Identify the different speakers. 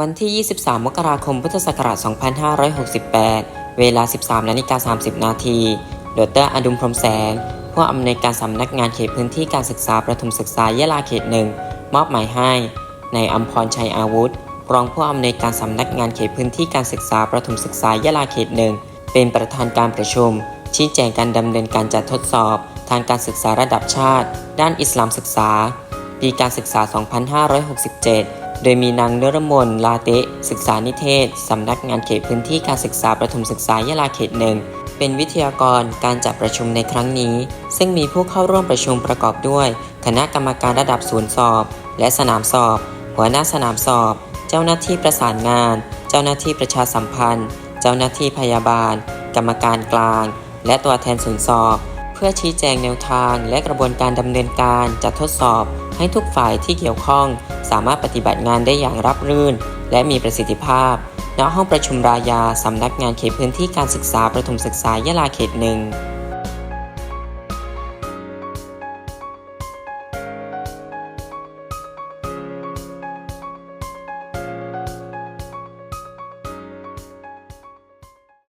Speaker 1: วันที่ 23 มกราคม พุทธศักราช 2568 เวลา 13นาฬิกา30 นาที ดรอดุมพรมแสง ผู้อำนวยการสำนักงานเขตพื้นที่การศึกษาประถมศึกษายะลาเขตหนึ่งมอบหมายให้ในอัมพรชัยอาวุธ รองผู้อำนวยการสำนักงานเขตพื้นที่การศึกษาประถมศึกษายะลาเขตหนึ่งเป็นประธานการประชุม ชี้แจงการดำเนินการจัดทดสอบ ทางการศึกษาระดับชาติ ด้านอิสลามศึกษา ปีการศึกษา 2567 โดยมีนางเนรมนลาเตะศึกษานิเทศ สำนักงานเขตพื้นที่การศึกษาประถมศึกษายะลาเขตหนึ่ง เป็นวิทยากรการจัดประชุมในครั้งนี้ ซึ่งมีผู้เข้าร่วมประชุมประกอบด้วย คณะกรรมการระดับศูนย์สอบ และสนามสอบ หัวหน้าสนามสอบ เจ้าหน้าที่ประสานงาน เจ้าหน้าที่ประชาสัมพันธ์ เจ้าหน้าที่พยาบาล กรรมการกลาง และตัวแทนศูนย์สอบ เพื่อชี้แจงแนวทาง และกระบวนการดำเนินการจัดทดสอบ ให้ทุกฝ่ายที่เกี่ยวข้องสามารถปฏิบัติงานได้อย่างรับรื่น และมีประสิทธิภาพ ณ ห้องประชุมรายา สำนักงานเขตพื้นที่การศึกษาประถมศึกษายะลาเขตหนึ่ง